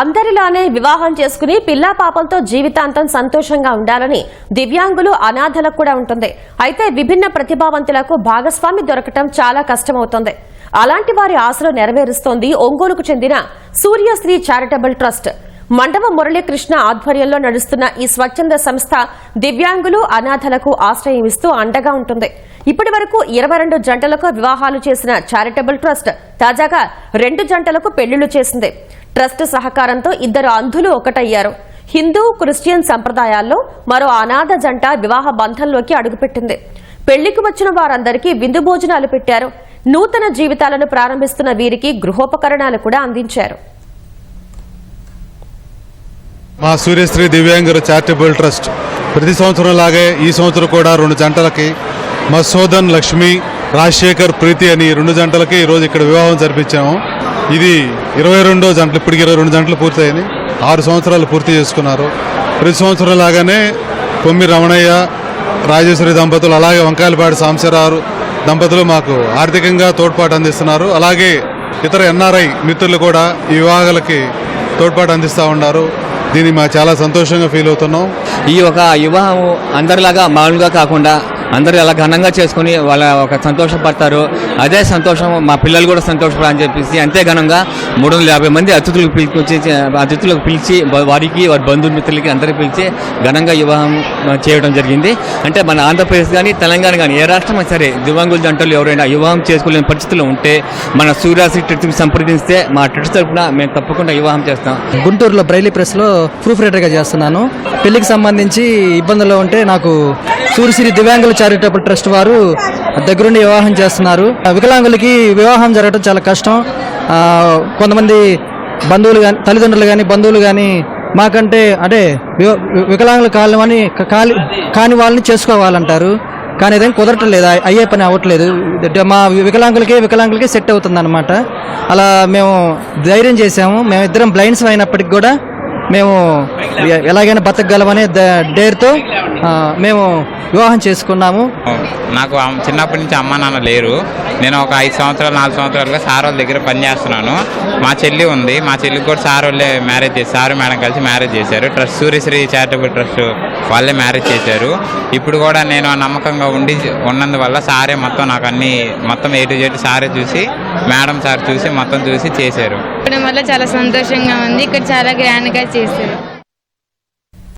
అందరిలానే వివాహం చేసుకుని పిల్లా పాపలతో జీవితాంతం సంతోషంగా ఉండాలని దివ్యాంగులు అనాథలకు కూడా ఉంటుంది. అయితే విభిన్న ప్రతిభావంతులకు భాగస్వామి దొరకటం చాలా కష్టమవుతుంది. అలాంటి వారి ఆశలు నెరవేరుస్తోంది ఒంగోలుకు చెందిన సూర్యశ్రీ చారిటబుల్ ట్రస్ట్. మండవ మురళీకృష్ణ ఆధ్వర్యంలో నడుస్తున్న ఈ స్వచ్ఛంద సంస్థ దివ్యాంగులు అనాథలకు ఆశ్రయం ఇస్తూ అండగా ఉంటుంది. ఇప్పటి వరకు ఇరవై రెండు జంటలకు వివాహాలు చేసిన చారిటబుల్ ట్రస్ట్ తాజాగా రెండు జంటలకు పెళ్ళిళ్ళు చేసింది. ట్రస్ట్ సహకారంతో ఇద్దరు అంధులు ఒకటయ్యారు. హిందూ క్రిస్టియన్ సంప్రదాయాల్లో మరో అనాథ జంట వివాహ బంధంలోకి అడుగుపెట్టింది. పెళ్ళికి వచ్చిన వారందరికీ విందు భోజనాలు పెట్టారు. నూతన జీవితాలను ప్రారంభిస్తున్న వీరికి గృహోపకరణాలు కూడా అందించారు. మా సూర్యశ్రీ దివ్యాంగుల చారిటబుల్ ట్రస్ట్ ప్రతి సంవత్సరం లాగే ఈ సంవత్సరం కూడా రెండు జంటలకి మసోదన్ లక్ష్మి రాజశేఖర్ ప్రీతి అని రెండు జంటలకి ఈరోజు ఇక్కడ వివాహం జరిపించాము. ఇది ఇరవై రెండో జంటలు ఇప్పటికి ఇరవై రెండు జంటలు పూర్తయింది. ఆరు సంవత్సరాలు పూర్తి చేసుకున్నారు. ప్రతి సంవత్సరం లాగానే కొమ్మి రమణయ్య రాజేశ్వరి దంపతులు అలాగే వంకాయలపాటి సాంశరారు దంపతులు మాకు ఆర్థికంగా తోడ్పాటు అందిస్తున్నారు. అలాగే ఇతర ఎన్ఆర్ఐ మిత్రులు కూడా ఈ వివాహాలకి తోడ్పాటు అందిస్తూ ఉన్నారు. దీన్ని మా చాలా సంతోషంగా ఫీల్ అవుతున్నాం. ఈ ఒక వివాహం అందరిలాగా మామూలుగా కాకుండా అందరూ అలా ఘనంగా చేసుకుని వాళ్ళ ఒక సంతోషపడతారు. అదే సంతోషం మా పిల్లలు కూడా సంతోషపడాలని చెప్పేసి అంతే ఘనంగా మూడు వందల యాభై మంది అతిథులకు పిలిచి అతిథులకు పిలిచి వారికి వారి బంధుమిత్రులకి అందరికీ పిలిచి ఘనంగా వివాహం చేయడం జరిగింది. అంటే మన ఆంధ్రప్రదేశ్ కానీ తెలంగాణ కానీ ఏ రాష్ట్రం సరే దివ్యాంగుల జంటలు ఎవరైనా వివాహం చేసుకోలేని పరిస్థితుల్లో ఉంటే మన సూర్యాసి ట్రిప్కి సంప్రదిస్తే మా ట్రిప్స్ తరఫున మేము తప్పకుండా వివాహం చేస్తాం. గుంటూరులో బ్రైలీ ప్రెస్లో ప్రూఫ్ రైటర్గా చేస్తున్నాను. పెళ్ళికి సంబంధించి ఇబ్బందులు ఉంటే నాకు సూర్యశ్రీ దివ్యాంగుల చారిటబుల్ ట్రస్ట్ వారు దగ్గరుండి వివాహం చేస్తున్నారు. ఆ వికలాంగులకి వివాహం జరగడం చాలా కష్టం. కొంతమంది బంధువులు కానీ తల్లిదండ్రులు కానీ బంధువులు కానీ మాకంటే అంటే వి- వికలాంగులు కాని కాలి కాని వాళ్ళని చేసుకోవాలంటారు. కానీ ఏదైనా కుదరటం లేదు. అయ్యే- పని అవ్వట్లేదు. మా వికలాంగులకే వికలాంగులకే సెట్ అవుతుంది అనమాట అలా మేము ధైర్యం చేసాము మేము ఇద్దరం బ్లైండ్స్ అయినప్పటికి కూడా మేము ఎలాగైనా బతకగలమనే డేర్తో మేము వివాహం చేసుకున్నాము. నాకు చిన్నప్పటి నుంచి అమ్మ నాన్న లేరు. నేను ఒక ఐదు సంవత్సరాలు నాలుగు సంవత్సరాలుగా సార్ వాళ్ళ దగ్గర పనిచేస్తున్నాను. మా చెల్లి ఉంది. మా చెల్లికి కూడా సార్ వాళ్ళే మ్యారేజ్ చేసి సారు మేడం కలిసి మ్యారేజ్ చేశారు. ట్రస్ట్ సూర్యశ్రీ చారిటబుల్ ట్రస్ట్ వాళ్ళే మ్యారేజ్ చేశారు. ఇప్పుడు కూడా నేను నమ్మకంగా ఉండి ఉన్నందువల్ల సారే మొత్తం నాకు అన్ని మొత్తం ఏ టు జెడ్ సారే చూసి మేడం సార్ చూసి మొత్తం చూసి చేశారు. చెప్పడం వల్ల చాలా సంతోషంగా ఉంది. ఇక్కడ చాలా గ్రాండ్గా చేశారు.